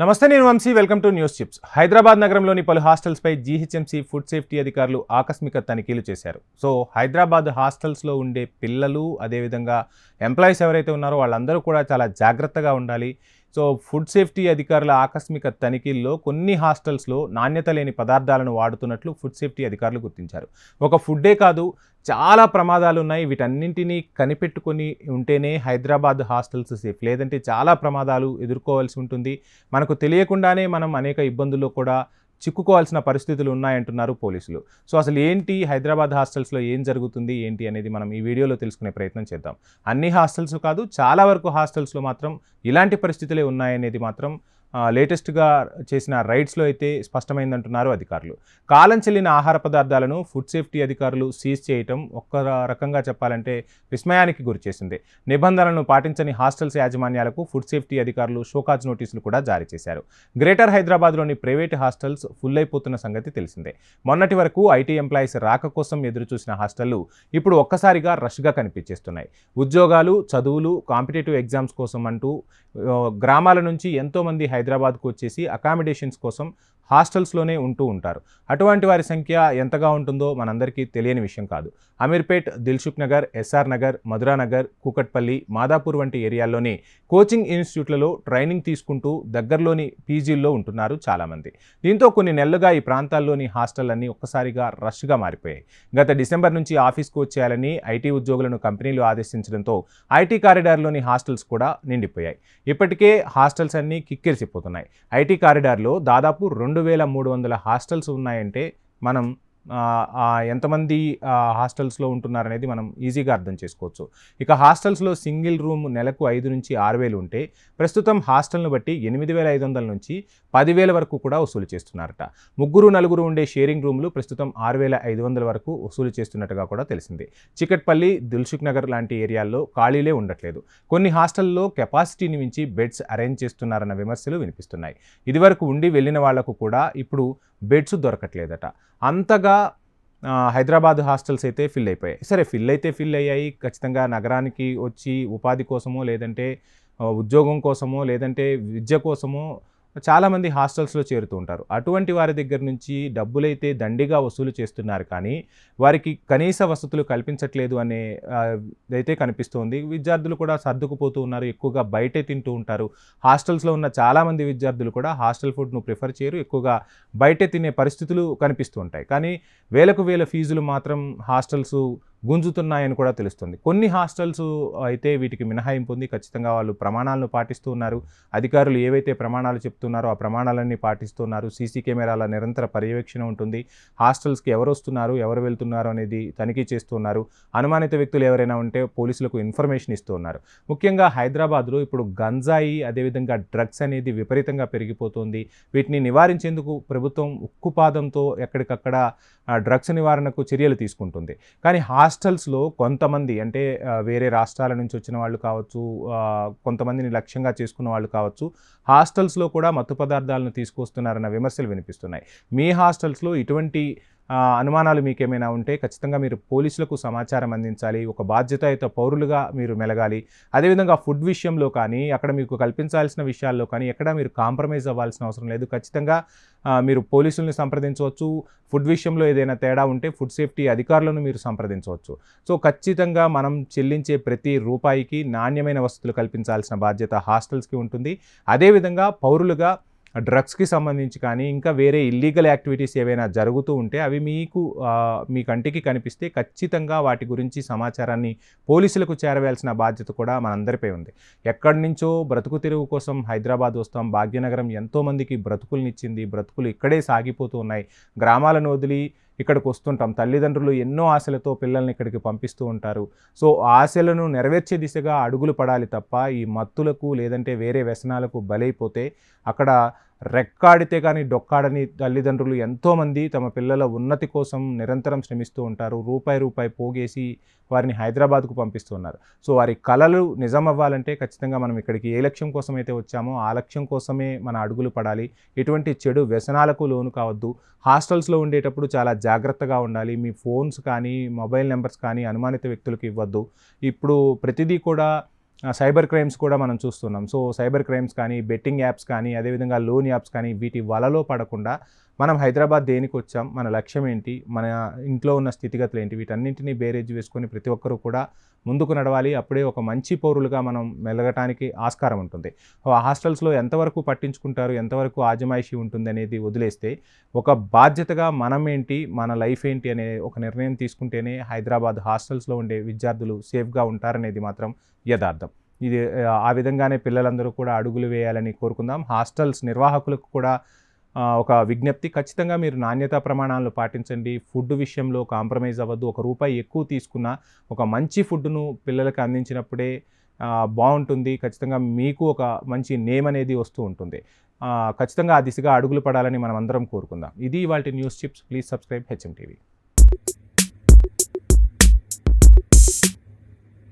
నమస్తే నేను Vamsi. Welcome to news chips. Hyderabad నగరంలోని పలు హాస్టల్స్పై జీహెచ్ఎంసీ ఫుడ్ సేఫ్టీ అధికారులు ఆకస్మిక తనిఖీలు చేశారు. సో హైదరాబాద్ హాస్టల్స్లో ఉండే పిల్లలు అదేవిధంగా ఎంప్లాయీస్ ఎవరైతే ఉన్నారో వాళ్ళందరూ కూడా చాలా జాగ్రత్తగా ఉండాలి. సో ఫుడ్ సేఫ్టీ అధికారుల ఆకస్మిక తనిఖీల్లో కొన్ని హాస్టల్స్లో నాణ్యత లేని పదార్థాలను వాడుతున్నట్లు ఫుడ్ సేఫ్టీ అధికారులు గుర్తించారు. ఒక ఫుడ్డే కాదు చాలా ప్రమాదాలు ఉన్నాయి వీటన్నింటినీ కనిపెట్టుకొని ఉంటేనే హైదరాబాద్ హాస్టల్స్ సేఫ్. లేదంటే చాలా ప్రమాదాలు ఎదుర్కోవాల్సి ఉంటుంది. మనకు తెలియకుండానే మనం అనేక ఇబ్బందుల్లో కూడా చిక్కుకోవాల్సిన పరిస్థితులు ఉన్నాయంటున్నారు పోలీసులు. సో అసలు ఏంటి హైదరాబాద్ హాస్టల్స్లో ఏం జరుగుతుంది ఏంటి అనేది మనం ఈ వీడియోలో తెలుసుకునే ప్రయత్నం చేద్దాం. అన్ని హాస్టల్స్ కాదు చాలా వరకు హాస్టల్స్లో మాత్రం ఇలాంటి పరిస్థితులే ఉన్నాయనేది మాత్రం లేటెస్ట్గా చేసిన రైడ్స్లో అయితే స్పష్టమైందంటున్నారు అధికారులు. కాలం చెల్లిన ఆహార పదార్థాలను ఫుడ్ సేఫ్టీ అధికారులు సీజ్ చేయటం ఒక్క రకంగా చెప్పాలంటే విస్మయానికి గురిచేసింది నిబంధనలను పాటించని హాస్టల్స్ యాజమాన్యాలకు ఫుడ్ సేఫ్టీ అధికారులు షోకాజ్ నోటీసులు కూడా జారీ చేశారు. గ్రేటర్ హైదరాబాద్లోని ప్రైవేట్ హాస్టల్స్ ఫుల్ అయిపోతున్న సంగతి తెలిసిందే. మొన్నటి వరకు ఐటీ ఎంప్లాయీస్ రాక కోసం ఎదురుచూసిన హాస్టళ్ళు ఇప్పుడు ఒక్కసారిగా రష్గా కనిపించేస్తున్నాయి. ఉద్యోగాలు చదువులు కాంపిటేటివ్ ఎగ్జామ్స్ కోసం అంటూ గ్రామాల నుంచి ఎంతోమంది హైదరాబాద్కు వచ్చేసి అకామిడేషన్స్ కోసం హాస్టల్స్లోనే ఉంటూ ఉంటారు. అటువంటి వారి సంఖ్య ఎంతగా ఉంటుందో మనందరికీ తెలియని విషయం కాదు. అమీర్పేట్ దిల్సుఖ్ నగర్ ఎస్ఆర్ నగర్ మధురా నగర్ కూకట్పల్లి మాదాపూర్ వంటి ఏరియాల్లోని కోచింగ్ ఇన్స్టిట్యూట్లలో ట్రైనింగ్ తీసుకుంటూ దగ్గరలోని పీజీల్లో ఉంటున్నారు చాలామంది. దీంతో కొన్ని నెలలుగా ఈ ప్రాంతాల్లోని హాస్టళ్ళన్నీ ఒక్కసారిగా రష్గా మారిపోయాయి. గత డిసెంబర్ నుంచి ఆఫీస్కు వచ్చేయాలని ఐటీ ఉద్యోగులను కంపెనీలు ఆదేశించడంతో ఐటీ కారిడార్లోని హాస్టల్స్ కూడా నిండిపోయాయి. ఇప్పటికే హాస్టల్స్ అన్నీ కిక్కిరిసిపోతున్నాయి ఐటీ కారిడార్లో దాదాపు రెండు వేల మూడు వందల హాస్టల్స్ ఉన్నాయంటే మనం ఎంతమంది హాస్టల్స్లో ఉంటున్నారనేది మనం ఈజీగా అర్థం చేసుకోవచ్చు. ఇక హాస్టల్స్లో సింగిల్ రూమ్ నెలకు ఐదు నుంచి ఆరు వేలు ఉంటే ప్రస్తుతం హాస్టల్ను బట్టి ఎనిమిది వేల ఐదు వందల నుంచి పదివేల వరకు కూడా వసూలు చేస్తున్నారట. ముగ్గురు నలుగురు ఉండే షేరింగ్ రూమ్లు ప్రస్తుతం ఆరు వేల ఐదు వందల వరకు వసూలు చేస్తున్నట్టుగా కూడా తెలిసింది. చికట్పల్లి దిల్సుఖ్ నగర్ లాంటి ఏరియాల్లో ఖాళీలే ఉండట్లేదు. కొన్ని హాస్టల్లో కెపాసిటీని మించి బెడ్స్ అరేంజ్ చేస్తున్నారన్న విమర్శలు వినిపిస్తున్నాయి. ఇదివరకు ఉండి వెళ్ళిన వాళ్ళకు కూడా ఇప్పుడు బెడ్స్ దొరకట్లేదట. అంతగా హైదరాబాద్ హాస్టల్స్ అయితే ఫిల్ అయిపోయాయి. సరే ఫిల్ అయితే ఫిల్ అయ్యాయి. ఖచ్చితంగా నగరానికి వచ్చి ఉపాధి కోసమో లేదంటే ఉద్యోగం కోసమో లేదంటే విద్య కోసమో చాలామంది హాస్టల్స్లో చేరుతూ ఉంటారు. అటువంటి వారి దగ్గర నుంచి డబ్బులైతే దండిగా వసూలు చేస్తున్నారు కానీ వారికి కనీస వసతులు కల్పించట్లేదు అనే అయితే కనిపిస్తోంది. విద్యార్థులు కూడా సర్దుకుపోతూ ఉన్నారు ఎక్కువగా బయటే తింటూ ఉంటారు. హాస్టల్స్లో ఉన్న చాలామంది విద్యార్థులు కూడా హాస్టల్ ఫుడ్ను ప్రిఫర్ చేయరు ఎక్కువగా బయటే తినే పరిస్థితులు కనిపిస్తూ ఉంటాయి. కానీ వేలకు వేల ఫీజులు మాత్రం హాస్టల్స్ గుంజుతున్నాయని కూడా తెలుస్తుంది. కొన్ని హాస్టల్స్ అయితే వీటికి మినహాయింపు ఉంది. ఖచ్చితంగా వాళ్ళు ప్రమాణాలను పాటిస్తూ ఉన్నారు. అధికారులు ఏవైతే ప్రమాణాలు చెప్తున్నారో ఆ ప్రమాణాలన్నీ పాటిస్తున్నారు. సీసీ కెమెరాల నిరంతర పర్యవేక్షణ ఉంటుంది. హాస్టల్స్కి ఎవరు వస్తున్నారు ఎవరు వెళ్తున్నారు అనేది తనిఖీ చేస్తున్నారు అనుమానిత వ్యక్తులు ఎవరైనా ఉంటే పోలీసులకు ఇన్ఫర్మేషన్ ఇస్తూ ఉన్నారు. ముఖ్యంగా హైదరాబాద్లో ఇప్పుడు గంజాయి అదేవిధంగా డ్రగ్స్ అనేది విపరీతంగా పెరిగిపోతుంది. వీటిని నివారించేందుకు ప్రభుత్వం ఉక్కుపాదంతో ఎక్కడికక్కడ డ్రగ్స్ నివారణకు చర్యలు తీసుకుంటుంది. కానీ హాస్టల్స్లో కొంతమంది అంటే వేరే రాష్ట్రాల నుంచి వచ్చిన వాళ్ళు కావచ్చు కొంతమందిని లక్ష్యంగా చేసుకున్న వాళ్ళు కావచ్చు హాస్టల్స్లో కూడా మత్తు పదార్థాలను తీసుకొస్తున్నారన్న విమర్శలు వినిపిస్తున్నాయి. మీ హాస్టల్స్లో ఇటువంటి అనుమానాలు మీకేమైనా ఉంటే ఖచ్చితంగా మీరు పోలీసులకు సమాచారం అందించాలి ఒక బాధ్యతయుత పౌరులుగా మీరు మెలగాలి. అదేవిధంగా ఫుడ్ విషయంలో కానీ అక్కడ మీకు కల్పించాల్సిన విషయాల్లో కానీ ఎక్కడ మీరు కాంప్రమైజ్ అవ్వాల్సిన అవసరం లేదు. ఖచ్చితంగా మీరు పోలీసుల్ని సంప్రదించవచ్చు. ఫుడ్ విషయంలో ఏదైనా తేడా ఉంటే ఫుడ్ సేఫ్టీ అధికారులను మీరు సంప్రదించవచ్చు. సో ఖచ్చితంగా మనం చెల్లించే ప్రతి రూపాయికి నాణ్యమైన వసతులు కల్పించాల్సిన బాధ్యత హాస్టల్స్కి ఉంటుంది. అదేవిధంగా పౌరులుగా డ్రగ్స్కి సంబంధించి కానీ ఇంకా వేరే ఇల్లీగల్ యాక్టివిటీస్ ఏవైనా జరుగుతూ ఉంటే అవి మీకు మీ కంటికి కనిపిస్తే ఖచ్చితంగా వాటి గురించి సమాచారాన్ని పోలీసులకు చేరవేయాల్సిన బాధ్యత కూడా మనందరిపై ఉంది. ఎక్కడి నుంచో బ్రతుకు తెరువు కోసం హైదరాబాద్ వస్తాం. భాగ్యనగరం ఎంతోమందికి బ్రతుకులనిచ్చింది. బ్రతుకులు ఇక్కడే సాగిపోతూ ఉన్నాయి. గ్రామాలను వదిలి ఇక్కడికి వస్తుంటాం. తల్లిదండ్రులు ఎన్నో ఆశలతో పిల్లల్ని ఇక్కడికి పంపిస్తూ ఉంటారు. సో ఆశలను నెరవేర్చే దిశగా అడుగులు పడాలి తప్ప ఈ మత్తులకు లేదంటే వేరే వ్యసనాలకు బలైపోతే అక్కడ రెక్కాడితే కానీ డొక్కాడని తల్లిదండ్రులు ఎంతోమంది తమ పిల్లల ఉన్నతి కోసం నిరంతరం శ్రమిస్తూ ఉంటారు. రూపాయి రూపాయి పోగేసి వారిని హైదరాబాద్కు పంపిస్తున్నారు. సో వారి కళలు నిజం అవ్వాలంటే ఖచ్చితంగా మనం ఇక్కడికి ఏ లక్ష్యం కోసం అయితే వచ్చామో ఆ లక్ష్యం కోసమే మన అడుగులు పడాలి. ఎటువంటి చెడు వ్యసనాలకు లోను కావద్దు. హాస్టల్స్లో ఉండేటప్పుడు చాలా జాగ్రత్తగా ఉండాలి. మీ ఫోన్స్ కానీ మొబైల్ నెంబర్స్ కానీ అనుమానిత వ్యక్తులకు ఇవ్వద్దు. ఇప్పుడు ప్రతిదీ కూడా సైబర్ క్రైమ్స్ కూడా మనం చూస్తున్నాం. సో సైబర్ క్రైమ్స్ కానీ బెట్టింగ్ యాప్స్ కానీ అదేవిధంగా లోన్ యాప్స్ కానీ వీటి వలలో పడకుండా మనం హైదరాబాద్ దేనికి వచ్చాం మన లక్ష్యం ఏంటి మన ఇంట్లో ఉన్న స్థితిగతులు ఏంటి వీటన్నింటినీ బేరేజ్ వేసుకొని ప్రతి ఒక్కరూ కూడా ముందుకు నడవాలి. అప్పుడే ఒక మంచి పౌరులుగా మనం మెలగటానికి ఆస్కారం ఉంటుంది. సో ఆ హాస్టల్స్లో ఎంతవరకు పట్టించుకుంటారు ఎంతవరకు ఆజమాయిషి ఉంటుంది అనేది వదిలేస్తే ఒక బాధ్యతగా మనం ఏంటి మన లైఫ్ ఏంటి అనే ఒక నిర్ణయం తీసుకుంటేనే హైదరాబాద్ హాస్టల్స్లో ఉండే విద్యార్థులు సేఫ్గా ఉంటారనేది మాత్రం యథార్థం. ఇది ఆ, విధంగానే పిల్లలందరూ కూడా అడుగులు వేయాలని కోరుకుందాం. హాస్టల్స్ నిర్వాహకులకు కూడా ఒక విజ్ఞప్తి. ఖచ్చితంగా మీరు నాణ్యతా ప్రమాణాలను పాటించండి. ఫుడ్ విషయంలో కాంప్రమైజ్ అవ్వద్దు. ఒక రూపాయి ఎక్కువ తీసుకున్న ఒక మంచి ఫుడ్ను పిల్లలకు అందించినప్పుడే బాగుంటుంది. ఖచ్చితంగా మీకు ఒక మంచి నేమ్ అనేది వస్తూ ఉంటుంది. ఖచ్చితంగా ఆ దిశగా అడుగులు పడాలని మనం అందరం కోరుకుందాం. ఇది వాటి news chips. Please subscribe HM TV.